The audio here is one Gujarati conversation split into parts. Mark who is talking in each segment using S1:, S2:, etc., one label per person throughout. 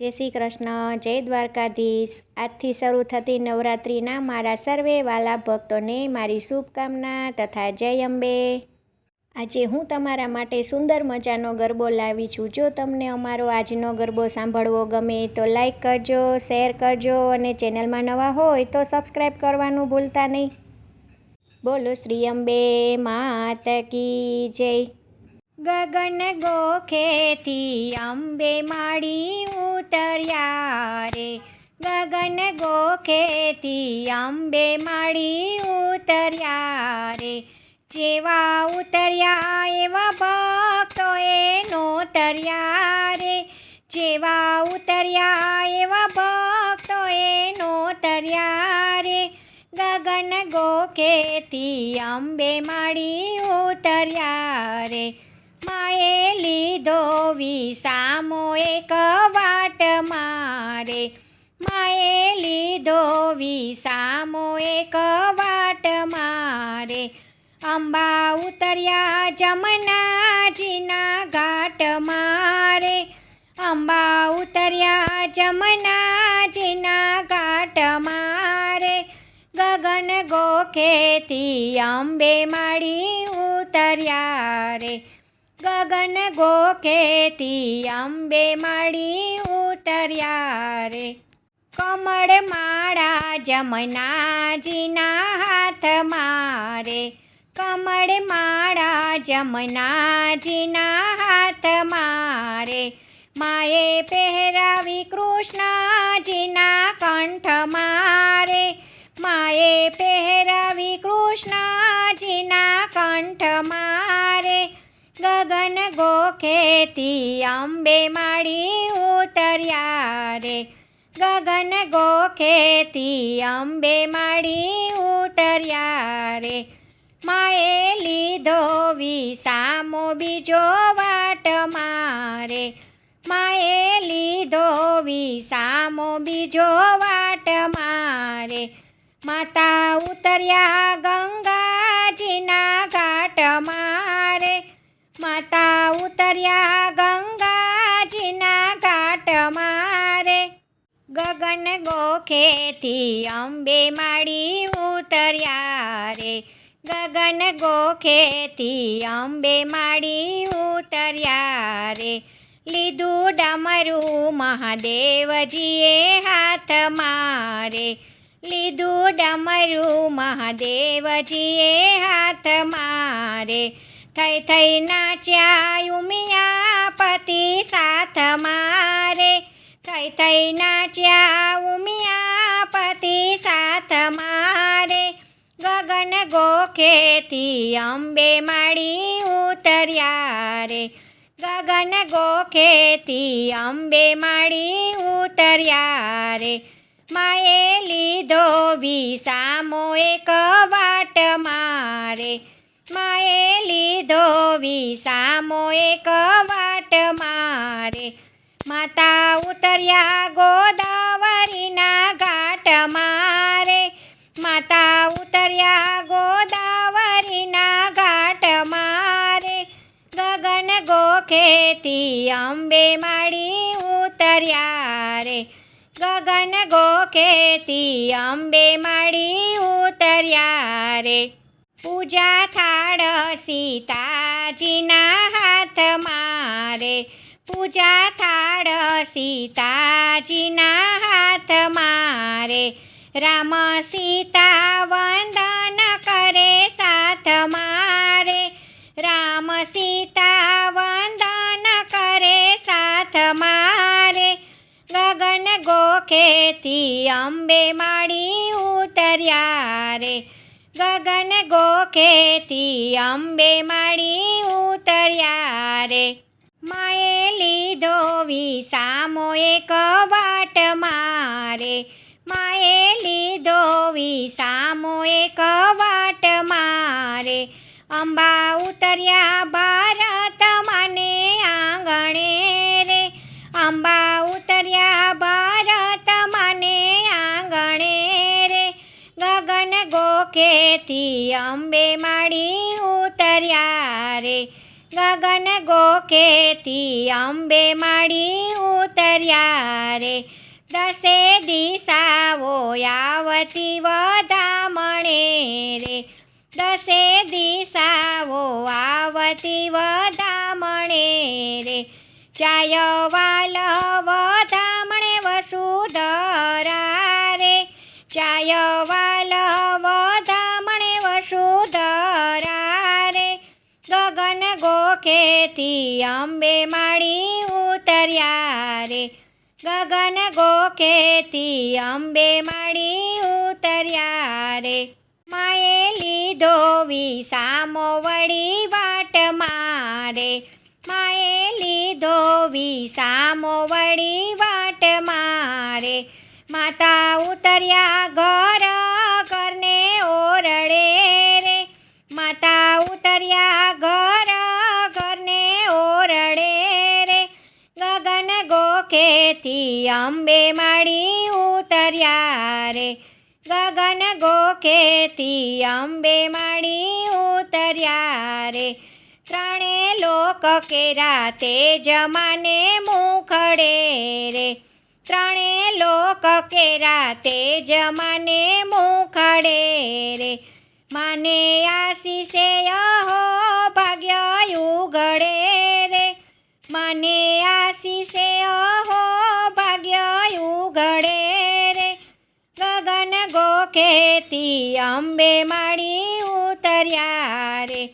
S1: જય શ્રી કૃષ્ણ, જય દ્વારકાધીશ. આજથી શરૂ થતી નવરાત્રિના મારા સર્વે વાલા ભક્તોને મારી શુભકામના તથા જય અંબે. આજે હું તમારા માટે સુંદર મજાનો ગરબો લાવી છું. જો તમને અમારો આજનો ગરબો સાંભળવો ગમે તો લાઈક કરજો, શેર કરજો અને ચેનલમાં નવા હોય તો સબસ્ક્રાઈબ કરવાનું ભૂલતા નહીં. બોલો શ્રી અંબે, માત કી જય. ગગન ગોખેથી અંબે માડી ઉતર્યા રે. ગગન ગોખેથી અંબે માડી ઉતર્યા રે. જેવા ઉતર્યા એવા ભક્તો એનો તર્યા રે. જેવા ઉતર્યા એવા ભક્તો એનો તર્યા રે. ગગન ગોખેથી અંબે માડી ઉતર્યા રે. માએ લીધો વિસામો એક વાટ મારે. માએ લીધો વિસામો એક વાટ મારે. અંબા ઉતર્યા જમનાજીના ઘાટ મારે. અંબા ઉતર્યા જમનાજીના ઘાટ મારે. ગગન ગોખેથી અંબે માડી ઉતર્યા રે. ગગન ગોખેતી અંબે મળી ઉતર્યા રે કમળ માળા જમનાજીના હાથ મારે કમળ માળા જમનાજીના હાથ મારે માએ પહેરાવી કૃષ્ણજીના ગોખેથી અંબે માળી ઉતર્યા રે. ગગન ગોખેથી અંબે માળી ઉતર્યા રે. માએ લીધો વિસામો બીજો વાટ મારે. માએ લીધો વિસામો બીજો વાટ મારે. માતા ઉતર્યા ગંગાજીના ઘાટ મારે. માતા ઉતર્યા ગંગાજીના ઘાટ મારે. ગગન ગોખેથી અંબે માળી ઉતર્યા રે. ગગન ગોખેથી અંબે માળી ઉતર્યા રે. લીધું ડમરું મહાદેવજીએ હાથ મારે. લીધું ડમરું મહાદેવજીએ હાથ મારે. થઈ થઈ નાચ્યા ઉમિયા પતિ સાથ મારે. થઈ થઈ નાચ્યા ઉમિયા પતિ સાથ મારે. ગગન ગોખેથી અંબે માળી ઉતર્યા રે. ગગન ગોખેથી અંબે માળી ઉતર્યા રે. માએ લીધો વિસામો એક વાટ મારે. માએ લીધો સામો એક વાટ મારે. માતા ઉતર્યા ગોદાવરીના ઘાટ મારે. માતા ઉતર્યા ગોદાવરીના ઘાટ મારે. ગગન ગોખેથી અંબે માળી ઉતર્યા રે. ગગન ગોખેથી અંબે માળી ઉતર્યા રે. પૂજા થાળ સીતાજીના હાથ મારે પૂજા થાળ સીતાજીના હાથ મારે રામ સીતા વંદન કરે સાથ મારે રામ સીતા વંદન કરે સાથ મારે ગગન ગોખેથી અંબે માળી ઉતર્યા રે. ગગન ગોખેથી અંબે માળી ઉતર્યા રે માએ લીધો વિસામો એક વાટ મારે માએ લીધો વિસામો એક વાટ મારે અંબા ઉતર્યા ભારત ગગન ગોકેથી અંબે માળી ઉતર્યા રે દસે દિશાઓ આવતી વધામણે રે દસે દિશાઓ આવતી વધામણે રે ચાયવાલ વધામણે વસુધરા રે ચાય ગોખેથી અંબે માળી ઉતર્યા રે. ગગન ગોખેથી અંબે માળી ઉતર્યા રે. માએ લીધો વિસામો વળી વાટ મારે. માએ લીધો વિસામો વળી વાટ મારે. માતા ઉતર્યા ઘર ઘરને ગોખેથી અંબે માળી ઉતર્યા રે ગગન ગોખેથી અંબે માળી ઉતર્યા રે ત્રણે લોક કેરા તે જમાને મુખડે રે ત્રણે લોક કેરા તે જમાને મુખડે રે માને આશીષે અહો ભાગ્ય ઉગડે રે મને અંબે માળી ઉતર્યા રે.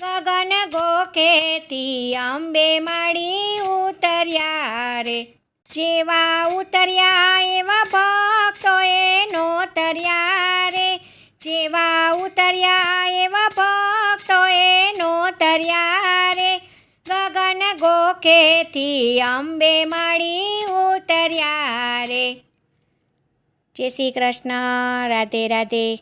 S1: ગગન ગોખેથી અંબે માળી ઉતર્યા રે. જેવા ઉતર્યા એવા ભક્તોએ નોતર્યા રે. જેવા ઉતર્યા એવા ભક્તોએ નોતર્યા રે. ગગન ગોખેથી અંબે માળી ઉતર્યા રે. જય શ્રી કૃષ્ણ. રાધે રાધે.